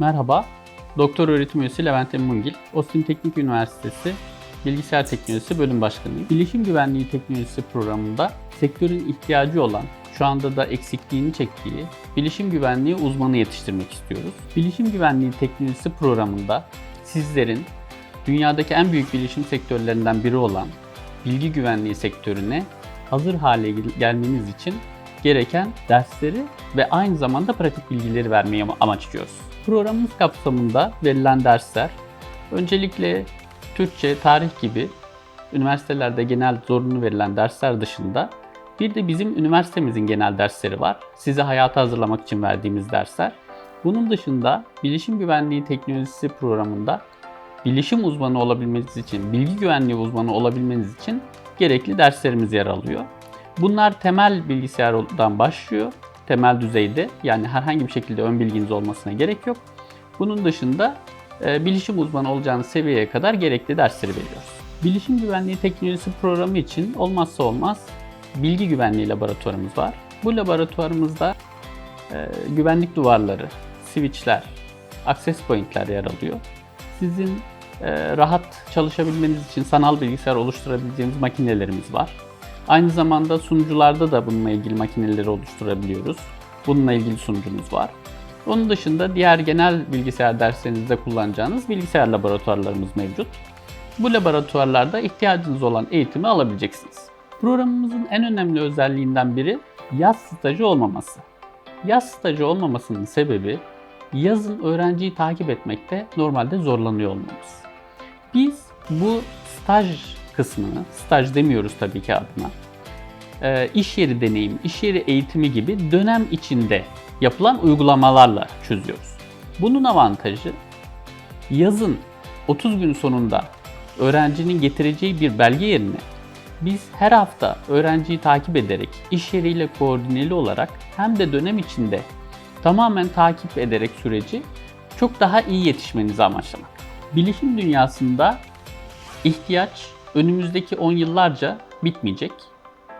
Merhaba, Doktor Öğretim Üyesi Levent Emmungil, Ostim Teknik Üniversitesi Bilgisayar Teknolojisi Bölüm Başkanıyım. Bilişim Güvenliği Teknolojisi programında sektörün ihtiyacı olan, şu anda da eksikliğini çektiği bilişim güvenliği uzmanı yetiştirmek istiyoruz. Bilişim Güvenliği Teknolojisi programında sizlerin dünyadaki en büyük bilişim sektörlerinden biri olan bilgi güvenliği sektörüne hazır hale gel- gelmeniz için gereken dersleri ve aynı zamanda pratik bilgileri vermeyi ama- amaçlıyoruz. Programımız kapsamında verilen dersler öncelikle Türkçe, tarih gibi üniversitelerde genel zorunlu verilen dersler dışında bir de bizim üniversitemizin genel dersleri var. Size hayata hazırlamak için verdiğimiz dersler. Bunun dışında bilişim güvenliği teknolojisi programında bilişim uzmanı olabilmeniz için, bilgi güvenliği uzmanı olabilmeniz için gerekli derslerimiz yer alıyor. Bunlar temel bilgisayardan başlıyor. Temel düzeyde yani herhangi bir şekilde ön bilginiz olmasına gerek yok. Bunun dışında e, bilişim uzmanı olacağınız seviyeye kadar gerekli dersleri veriyoruz. Bilişim güvenliği teknolojisi programı için olmazsa olmaz bilgi güvenliği laboratuvarımız var. Bu laboratuvarımızda e, güvenlik duvarları, switchler, access point'ler yer alıyor. Sizin e, rahat çalışabilmeniz için sanal bilgisayar oluşturabileceğiniz makinelerimiz var. Aynı zamanda sunucularda da bununla ilgili makineleri oluşturabiliyoruz. Bununla ilgili sunucumuz var. Onun dışında diğer genel bilgisayar derslerinizde kullanacağınız bilgisayar laboratuvarlarımız mevcut. Bu laboratuvarlarda ihtiyacınız olan eğitimi alabileceksiniz. Programımızın en önemli özelliğinden biri yaz stajı olmaması. Yaz stajı olmamasının sebebi yazın öğrenciyi takip etmekte normalde zorlanıyor olmamız. Biz bu staj kısmını, staj demiyoruz tabii ki adına, iş yeri deneyim, iş yeri eğitimi gibi dönem içinde yapılan uygulamalarla çözüyoruz. Bunun avantajı yazın 30 gün sonunda öğrencinin getireceği bir belge yerine biz her hafta öğrenciyi takip ederek, iş yeriyle koordineli olarak hem de dönem içinde tamamen takip ederek süreci çok daha iyi yetişmenizi amaçlamak. Bilişim dünyasında ihtiyaç önümüzdeki 10 yıllarca bitmeyecek.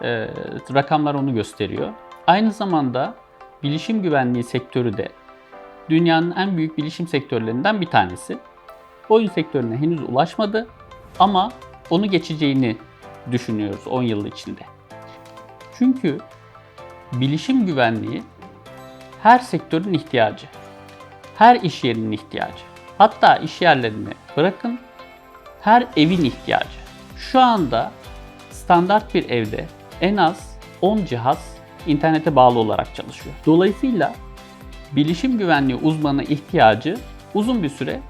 Ee, rakamlar onu gösteriyor. Aynı zamanda bilişim güvenliği sektörü de dünyanın en büyük bilişim sektörlerinden bir tanesi. Oyun sektörüne henüz ulaşmadı ama onu geçeceğini düşünüyoruz 10 yıl içinde. Çünkü bilişim güvenliği her sektörün ihtiyacı. Her iş yerinin ihtiyacı. Hatta iş yerlerini bırakın her evin ihtiyacı. Şu anda standart bir evde en az 10 cihaz internete bağlı olarak çalışıyor. Dolayısıyla bilişim güvenliği uzmanı ihtiyacı uzun bir süre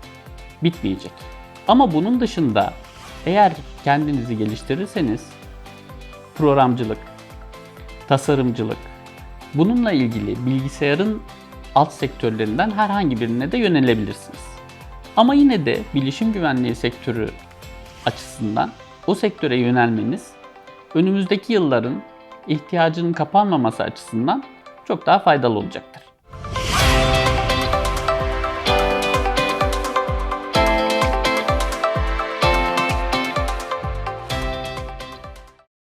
bitmeyecek. Ama bunun dışında eğer kendinizi geliştirirseniz programcılık, tasarımcılık, bununla ilgili bilgisayarın alt sektörlerinden herhangi birine de yönelebilirsiniz. Ama yine de bilişim güvenliği sektörü açısından o sektöre yönelmeniz önümüzdeki yılların ihtiyacının kapanmaması açısından çok daha faydalı olacaktır.